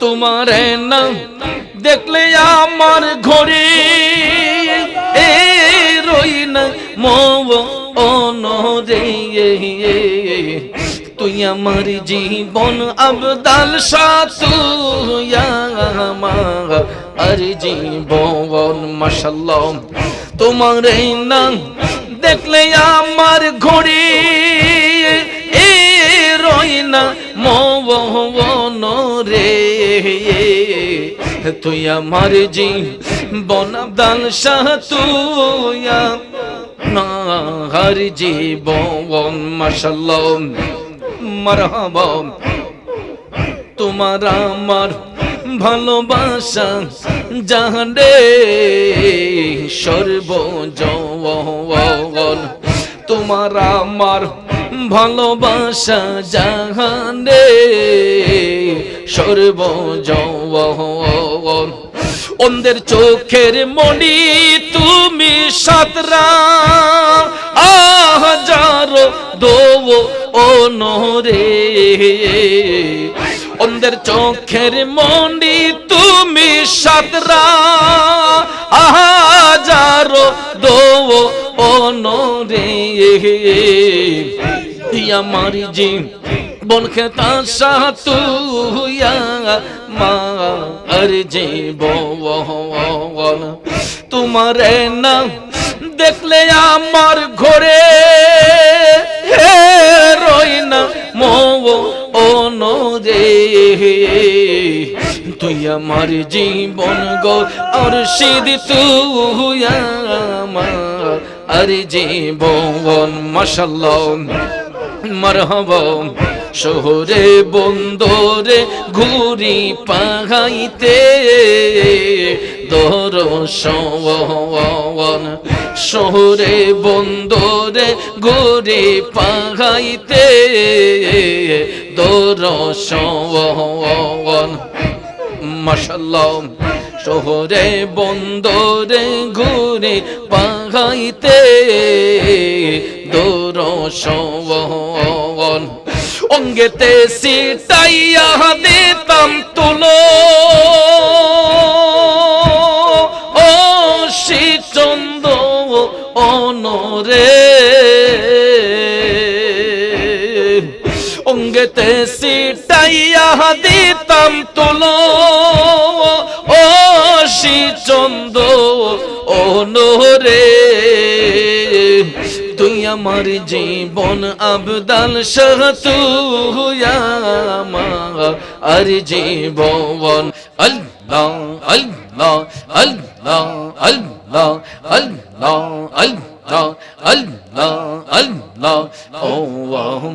তোমার না দেখলে আমার ঘরে এ রই না মৌ অনরে। তুই আমার জীবন আবদাল আর জীবন মাসাল্লাহ তোমার না দেখলে আমার ঘরে এ না মৌবন রে তুই আমার জি বনাবদাল শাহ তুইয়া না হর জীবন মাসাল্লাহ মারহাবা। তোমার আমার ভালোবাসা জাহানে সর্বজন তোমার আমার ভালোবাসা জাহানে সর্বজন অন্ধের চোখের মণি তুমি সাতরা, আহাজারো দো ও নরে অন্ধের চোখের মন্ডি তুমি সাতরা, আহাজারো দো ও তুই আমার জীবন খেতাশা তুই আমার জীবন তোমার না দেখলে আমার ঘরে রই না মো অনুরে তুই আমার জীবন গো, আর সিদ তুই আমার বন মশাল্লাহ। মারহাবা, শহরে বন্দরে ঘুরি পাহাইতে। দর সওয়ান, শহরে বন্দরে ঘুরি পাহাইতে। দর সওয়ান মাশাল্লাহ শহরে বন্দরে ঘুরে পাহাইতে। দৌর সবন অঙ্গেতে সিটাইয়া দিতাম তুলো। ও শীতন্দ অনরে। অঙ্গেতে সিটাইয়া দিতাম তুলো। আমার জীবন আবদাল সহতু আর জীবন আল্লাহ আল্লাহ আল্লাহ আল্লাহ আল্লাহ আল্লাহ আল্লাহ আল্লাহ ও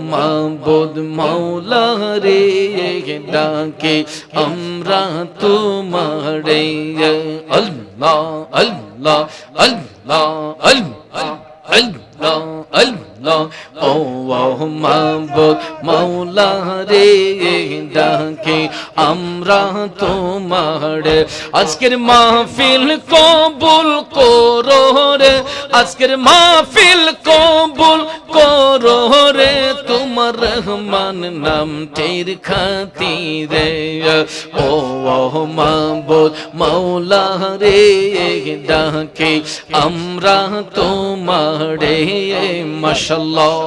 মাহবুদ মাওলা রে ডাকে আমরা তোমারে আল্লাহ আল্লাহ আল্লাহ আল্লাহ আল্লাহ الله ও মাহবুদ মাওলা রে ডাকে, আমরা তোমার আজকের মাহফিল কবুল করো রে, আজকের মাহফিল কবুল করো রে, তোমার রহমান নাম টের খাতিরে। ও মাহবুদ মাওলা রে ডাকে, আমরা তোমারে মাশাল্লাহ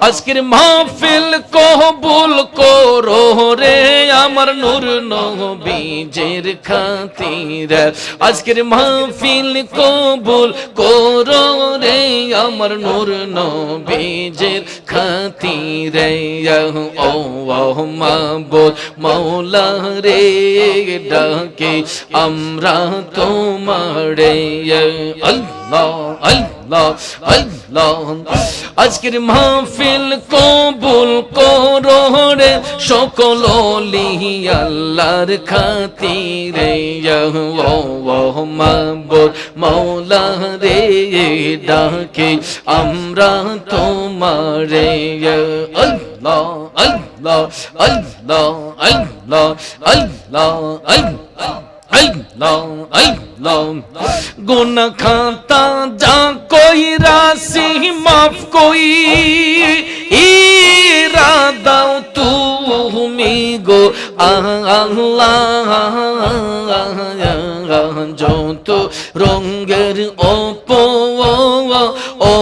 আজকের মাহফিল কবুল করো রে আমার নূর নবীজের খাতির আজকের মাহফিল কবুল করো রে আমার নূর নবীজের খাতির ও ও মাবুদ মাওলা রে ডাকে আমরা তোমারে আল্লাহ আল্লাহ আল্লাহ আজকের মাহফিল কবুল করো রে, সকল লিহি আল্লাহর খাতিরে। মাবুদ মাওলা রে ডাকে, আমরা তোমারে। আল্লাহ আল্লাহ আল্লাহ আল্লাহ আল্লাহ আল্লাহ। গুন খাতা যা কই রাশি মাফ কই। ইরাদাও তুমি গো আল্লাহ। যত রঙ্গের অপো ও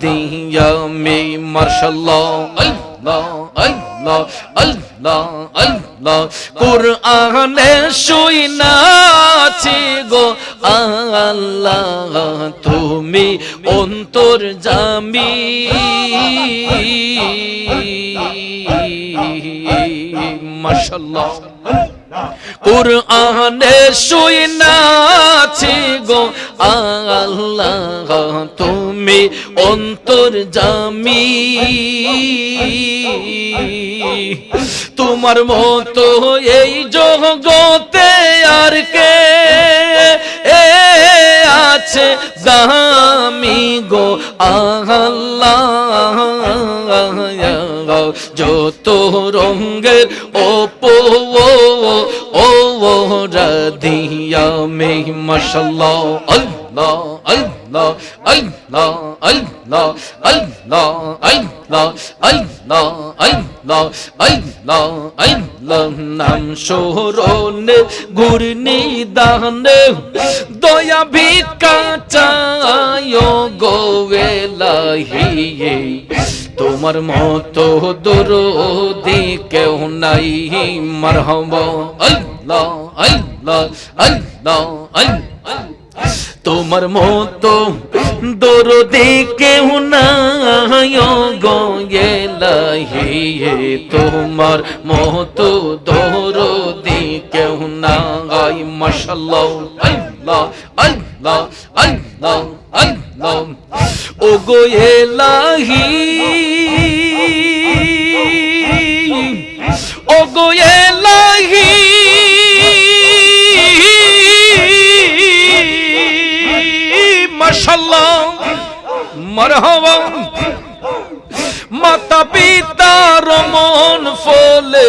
দিয়া মে মার্শাল্লাহ আল্লাহ আল্লাহ আল্লাহ আল্লাহ কুরআনে শুইনাছি গো। আল্লাহ তুমি অন্তর জামি। মাশাল্লাহ কুরআনে শুইনাছি গো, আল্লাহ, তুমি অন্তর জামি। তোমার মতো এই জগতে আর কে এ আছে দামি গো, আল্লাহ। যত রঙ্গের ও ও রাধিয়া মে মশাল্লাহ আল্লাহ আল্লাহ আল্লাহ আল্লাহ আল্লাহ আল্লাহ আল্লাহ আল্লাহ আল্লাহ আল্লাহ নাম শোরনে ঘূর্ণি দানে দয়া ভিক্ষা চায় গোয়েলাহি তোমার মতো দরদি কেউ নাই, মারহাবা। আল্লাহ আল্লাহ আল্লাহ আল্লাহ। তোমার মতো দরদি কেউ নাই গেলাহি তোমার মতো দরদি কেউ নাই মাশাল্লাহ আল্লাহ আল্লাহ আল্লাহ আল্লাহ ও গো এলাহি। ও গো এলাহি। মাশাল্লাহ মারহাবা। মাতা পিতার মন ফলে,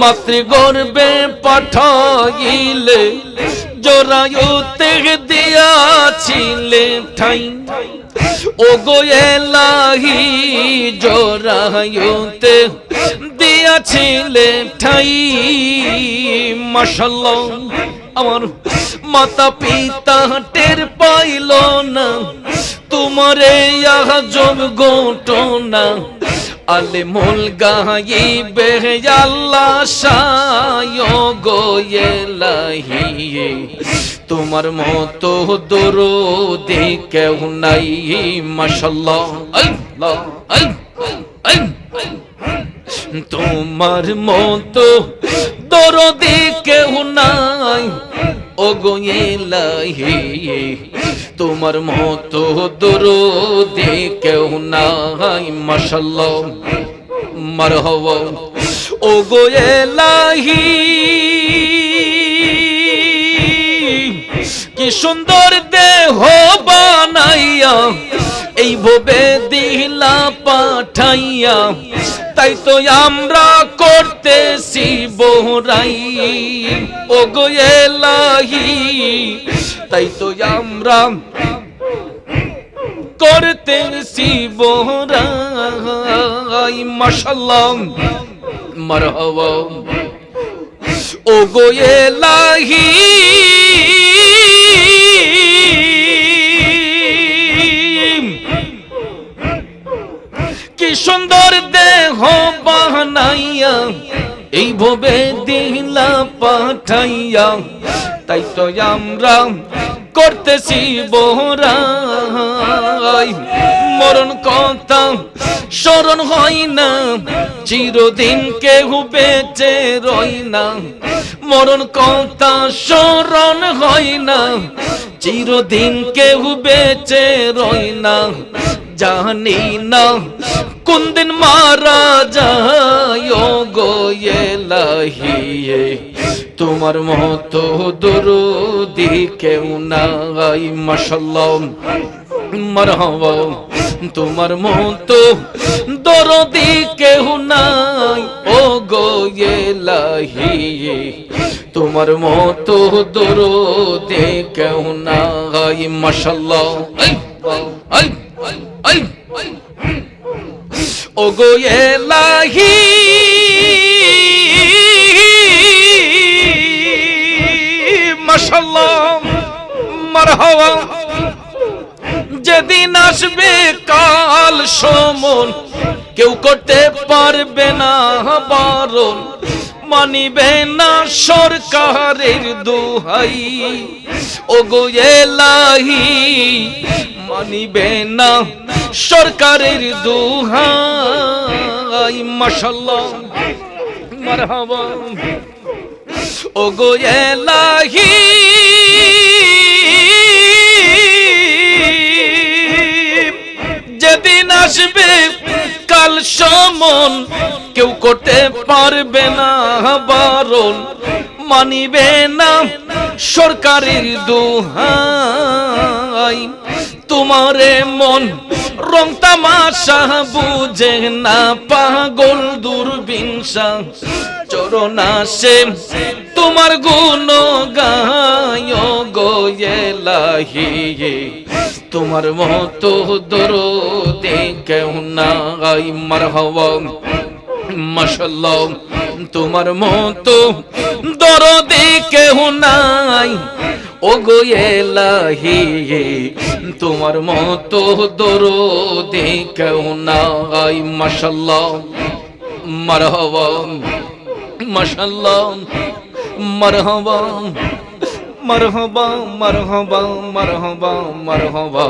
মাতৃগর্ভে পাঠাইলে, জোরায়ুতে দিয়াছিলে ঠাই। ও গোয়েলাহি জোরায়ুতে দিয়াছিলে ঠাই। মাশাল্লাহ, আমার মাতা পিতা টের পাইল না, তোমারে আজব ঘটনা আলে মোল গাইবে আল্লাহ সায় গোয়েলাহি তোমার মতো দরদি কেউ নাই, মাশাল্লাহ, আল্লাহ আল্লাহ আল্লাহ। তোমার মতো দরদি কেউ নাই। ও গোয়েলাহি তোমার মতো দরদি কেউ নাই, মাশাল্লাহ, মারহাবা। ও গোয়েলাহি কি সুন্দর দেহ বানাইয়া এই ভবে দিলা পাঠাইয়া, তাই তো আমরা করতেছি বোরাই ও গোয়েলাহি তাই তো আমরা করতেছি বোরাই মাশাল্লাহ, মারহাবা। ও গোয়েলাহি সুন্দর দেহ বানাইয়া, এই ভবে দিলা পাঠাইয়া। তাই তো আমরা করতেছি বোরাই মরণ কথা স্মরণ হয় না, চিরদিন কেউ বেঁচে রই না। মরণ কথা স্মরণ হয় না, চিরদিন কেউ বেঁচে রই না। জানি না কোন দিন মারা যায় গোয়েলাহিয়ে তোমার মতো দরদি কেউ নাই মাশাল্লাহ মারহাবা তোমার মতো দরদি কেউ নাই ও গোয়েলাহিয়ে তোমার মতো দরদে কেউ নাই মাশাল্লাহ আই। ওগো এলাহি। মাশাল্লাহ, মারহাবা। যেদিন আসবে কাল সমন, কেউ করতে পারবে না বারণ। মানিবে না সরকারের দোহাই। ও গো মানিবে না সরকারের দোহাই মাশাল্লাহ মারহাবা। গো এলাহি। যেদিন আসবে, কাল সমন। কেউ করতে পারবে না, বারণ। মানিবে না সরকারের দোহাই। তোমারে মন রং তামাশা, বুঝে না পাগল দূরবিনসা। চরণাসে তোমার গুণ গায় গোয়েলাহি তোমার মতো দরদে কেউ নাই, মারহাবা। মাশাল্লাহ, তোমার মতো দরদে কেউ নাই। ও গো এলাহি, তোমার মতো দরদে কেউ নাই, মাশাল্লাহ, মারহাবা মাশাল্লাহ, মারহাবা মারহাবা মারহাবা মারহাবা মারহাবা,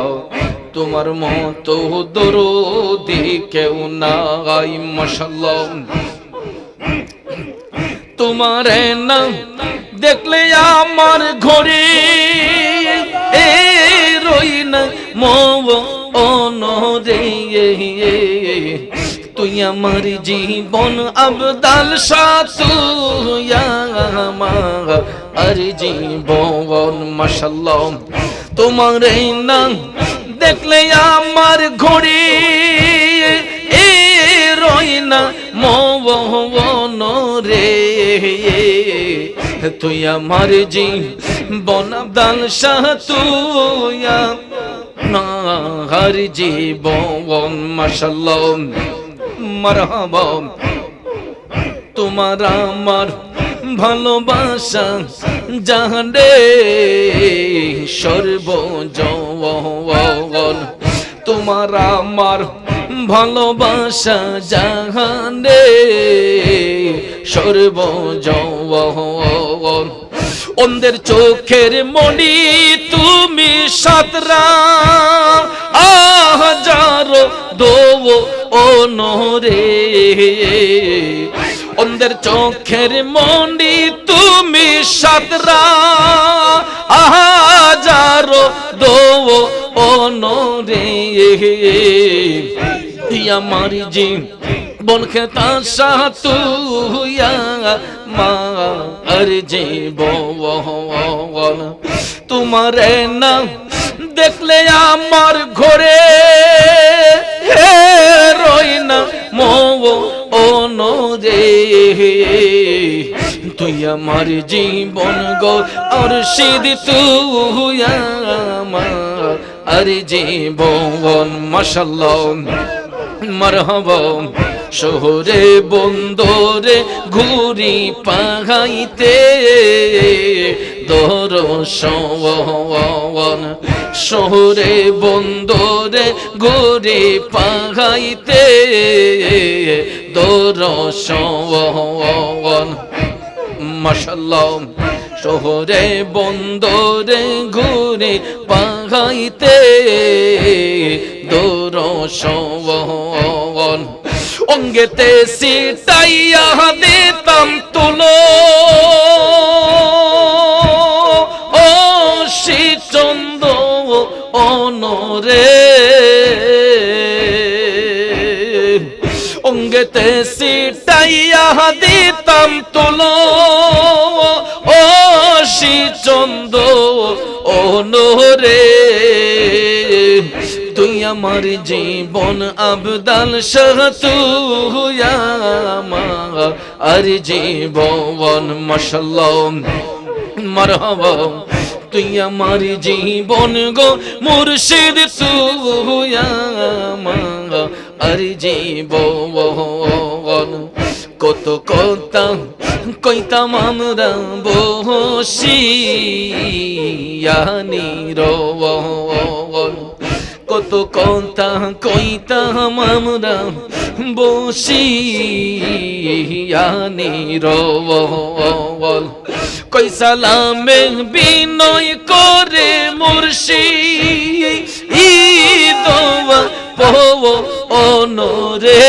তোমার মতো দরদি কেউ নাই, মাশাল্লাহ। তোমার না দেখলে আমার ঘরে এ রই না তুই আমার জীবন আবদাল আর জীবন মাশাল্লাহ তোমার না দেখলে আমার ঘরে এ রই না মন রে তুই আমার জীবন আবদাল সাতুয়া না হর জীবন, মাশাল্লাহ, মারহাবা। তোমার আমার ভালোবাসা জানে সর্বজন তোমার আমার ভালোবাসা জাহানে সর্বজন অন্ধের চোখের মণি তুমি সাতরা, আহাজার দো ও নরে অন্ধের চোখের মণি তুমি সাতরা, আহাজার দো ও নরে আমার জি বন খেতা সাতুয়া মা আর যে তোমার না দেখলে আমার ঘরে রই না মো, ও রে তুই আমার জীবন গো, আর সিদ আমার আর জীবন মাশাল্লাহ। মারহাবা, শহরে বন্দরে ঘুরি পাহাইতে। দর সওয়ান, শহরে বন্দরে ঘুরি পাহাইতে। দর সওয়ান মাশাল্লাহ শহরে বন্দরে ঘুরে পাহাইতে। দোরসন অঙ্গেতে সিটাইয়া দিতাম তুলো। ও শীতন্দ অনরে। অঙ্গেতে সিটাইয়া দিতাম তুলো। তুই আমার জীবন আবদাল, শাহ তুই আর জীবন মশাল্লাহ মারহাবা। তুই আমার জীবন গো, মুর্শিদ তুই আর জীবন, কত কথা কইতাম আমরা বসিয়ানি রবন কত কথা কইতাম আমরা বসিয়ানি রবন কই বিনয় করে মুর্শি ঈদোয়া পব অনরে।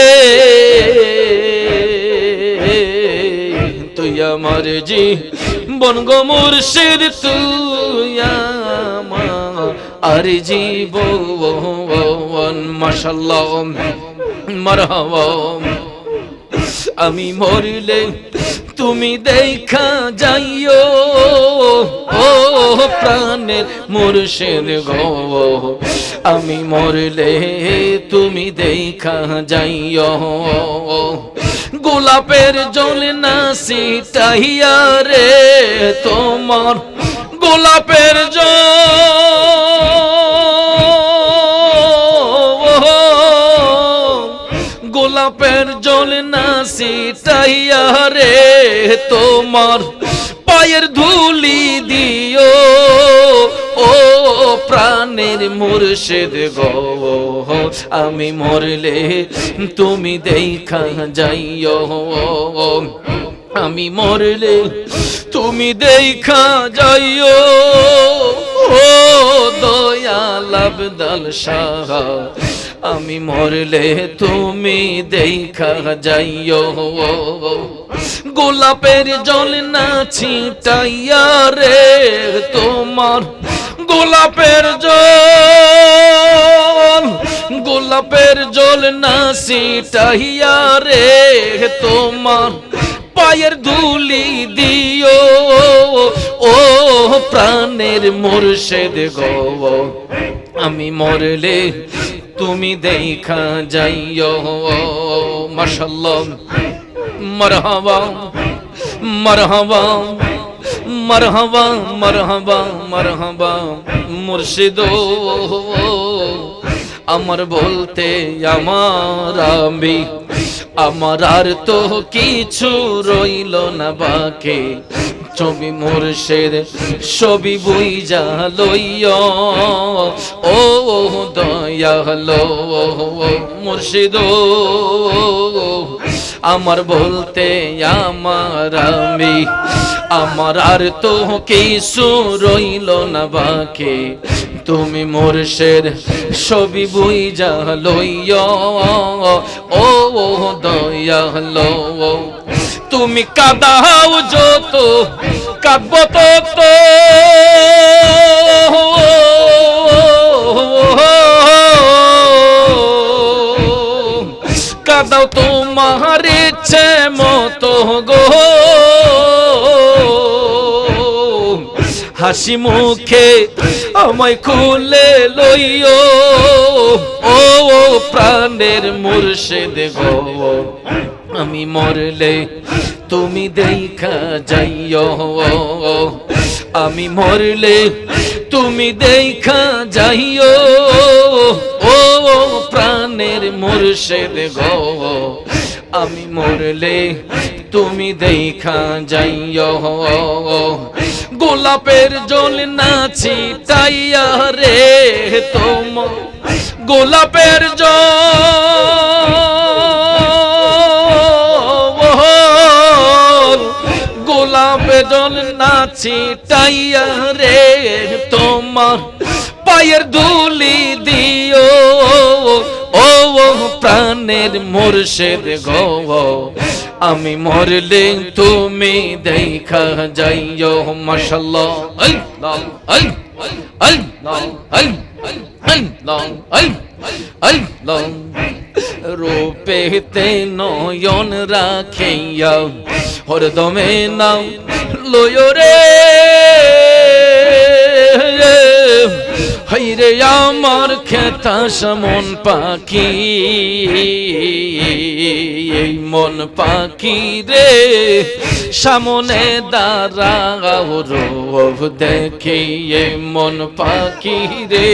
তুই আমার জি বন গো মুর্শিদ, তুই আমার আর জীবন মাশাল্লাহ, মারহাবা, আমি মরলে তুমি দেখা যাইও, ও, প্রাণের মুর্শিদ গো, আমি মরলে তুমি দেখা যাইও, গোলাপের জল না সিটাইয়া রে তোমার গোলাপের জল গোলাপের জল না সিটাইয়া রে, তোমার পায়ের ধুলি দিও। ও প্রাণের মুর্শিদ গো, আমি মরলে তুমি দেখা যাইও। আমি মরলে তুমি দেখা যাইও। ও দয়াল আবদাল শাহ আমি মরলে তুমি দেখা যাইও। গোলাপের জল না ছিটাইয়া রে তোমার গোলাপের জল গোলাপের জল না ছিটাইয়া রে তোমার পায়ের ধুলি দিও। ও প্রাণের মুর্শেদ গো, আমি মরলে তুমি দেখা যাইও মাশাল্লাহ মারহাবা মারহাবা মারহাবা মারহাবা মারহাবা। মুর্শিদ, আমার বলতে আমার আমি। আমার আর তো কিছু রইল না বাকি। ছবি মুর্শের ছবি বুইজা লইয়। ও দয়া হলো মুর্শিদ। আমার বলতে আমার আমি, আমার আর তো কিছু রইল না বাকি। তুমি মোরশের ছবি বই বুইজা লইয়। ও দয়া হলো তুমি কাদাও যত, কাঁদব তত। কাদাও তোমার ইচ্ছে মতো গো। হাসি মুখে আমায় খুলে লইও। ও প্রাণের মুর্শিদ গো। আমি মরলে তুমি দেখা যাইও, আমি মরলে তুমি দেখা যাইও, ও প্রাণের মুর্শিদ গো, আমি মরলে তুমি দেখা যাইও, গোলাপের জল নাচি তাইয়া রে তোম, গোলাপের জল জল নাচি রে, তোমার পায়ের ধুলি দিও। ও প্রাণের মুর্শিদ গো আমি মরলে তুমি দেখা যাইও, মাশাল্লাহ। রূপেতে নয়ন রাখিয়া হরদমে নাও লয় রে। হাইরে আমার খেতা সমন পাখি। এই মন পাখি রে, সামনে দাঁড়াও রোব দেখি। এই মন পাখি রে,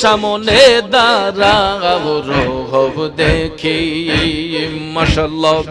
সামনে দাঁড়াও রোব দেখি। মাসাল্লাহ